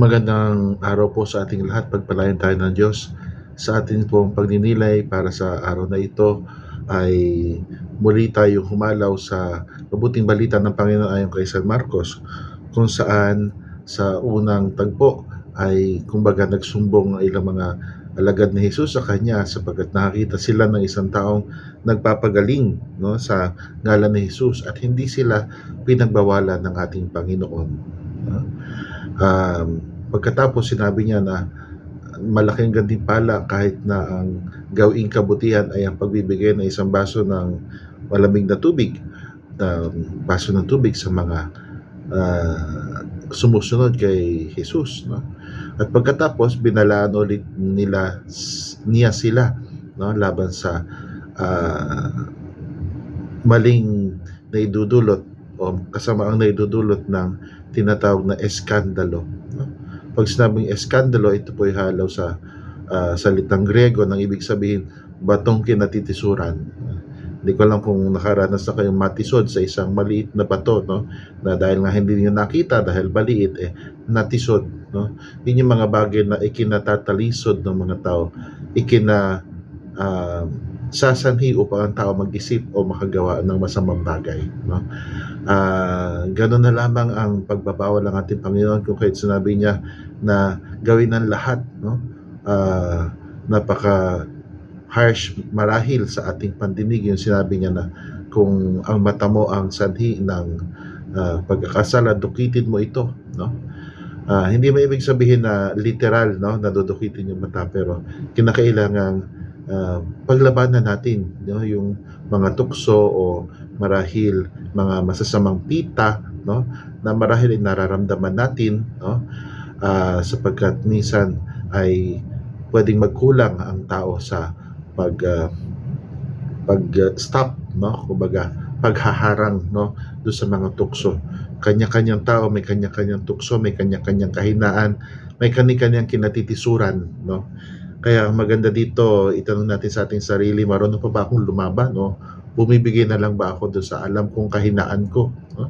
Magandang araw po sa ating lahat. Pagpalain tayo ng Diyos sa ating pong pagninilay para sa araw na ito ay muli tayong humalaw sa mabuting balita ng Panginoon ayon kay San Marcos kung saan sa unang tagpo ay kumbaga nagsumbong ang ilang mga alagad ni Jesus sa kanya sapagkat nakakita sila ng isang taong nagpapagaling no, sa ngalan ni Jesus at hindi sila pinagbawalan ng ating Panginoon. No? Um, pagkatapos sinabi niya na malaking gantimpala kahit na ang gawing kabutihan ay ang pagbibigay ng isang baso ng malamig na tubig, na baso ng tubig sa mga ah, sumusunod kay Jesus. No? At pagkatapos, binalaan ulit nila, niya sila no? laban sa ah, maling naidudulot o kasama ang naidudulot ng tinatawag na eskandalo. No? Pag sinabing eskandalo, ito po ay halaw sa ah, salitang Grego nang ibig sabihin batong kinatitisuran. Hindi ko alam kung nakaranas na kayong matisod sa isang maliit na bato, no? Na dahil nga hindi niyo nakita dahil maliit, eh, natisod, no? Yun yung mga bagay na ikinatatalison ng mga tao, ikina ah, sasanhi upang ang tao mag-isip o makagawa ng masamang bagay, no? Ah, ganun na lamang ang pagbabawal ng ating Panginoon kung kahit sinabi niya na gawin ang lahat, no? Ah, napaka harsh marahil sa ating pandinig yung sinabi niya na kung ang mata mo ang sanhi ng ah, pagkakasala, dukitin mo ito, no? Ah, hindi mo ibig sabihin na literal, no, na dudukitin yung mata, pero kinakailangan ah, paglabanan natin, no, yung mga tukso o marahil mga masasamang pita, no, na marahil ay nararamdaman natin, no, ah, sapagkat minsan ay pwedeng magkulang ang tao sa pag ah, pag ah, stop no kumbaga paghaharang no do sa mga tukso. Kanya-kanyang tao may kanya-kanyang tukso may kanya-kanyang kahinaan may kanya-kanyang kinatitisuran no kaya ang maganda dito itanong natin sa ating sarili marunong pa ba akong lumaban no? Bumibigay na lang ba ako do sa alam kong kahinaan ko? No?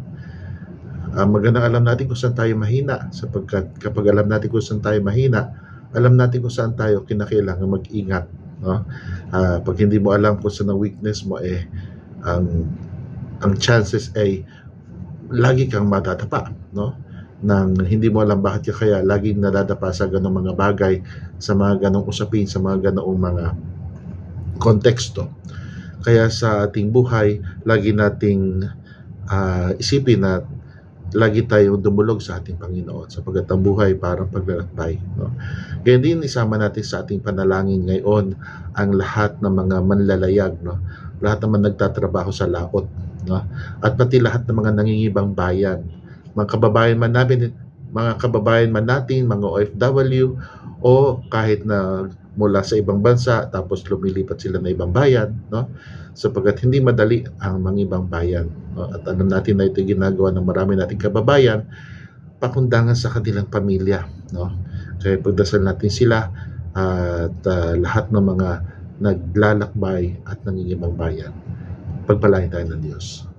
Ah, magandang alam natin kung saan tayo mahina sapagkat kapag alam natin kung saan tayo mahina alam natin kung saan tayo kinakailangan mag-ingat no? Ah, pag hindi mo alam kung saan ang weakness mo eh ang ang chances ay lagi kang madadapa no nang hindi mo alam bakit ka kaya laging nadadapa sa ganong mga bagay sa mga ganong usapin sa mga ganoong mga konteksto kaya sa ating buhay lagi nating ah, isipin na lagi tayong dumulog sa ating Panginoon sapagkat ang buhay parang paglalakbay. No? Ganyan din isama natin sa ating panalangin ngayon ang lahat ng mga manlalayag, no? lahat naman nagtatrabaho sa laot, no? at pati lahat ng mga nangingibang bayan, mga kababayan man namin, mga kababayan man natin, mga OFW, o kahit na mula sa ibang bansa tapos lumilipat sila na ibang bayan, no? sapagkat hindi madali ang mga ibang bayan. No? At alam natin na ito ginagawa ng marami nating kababayan, pakundangan sa kanilang pamilya. No? Kaya pagdasal natin sila at ah, lahat ng mga naglalakbay at nangingibang bayan. Pagpalain tayo ng Diyos.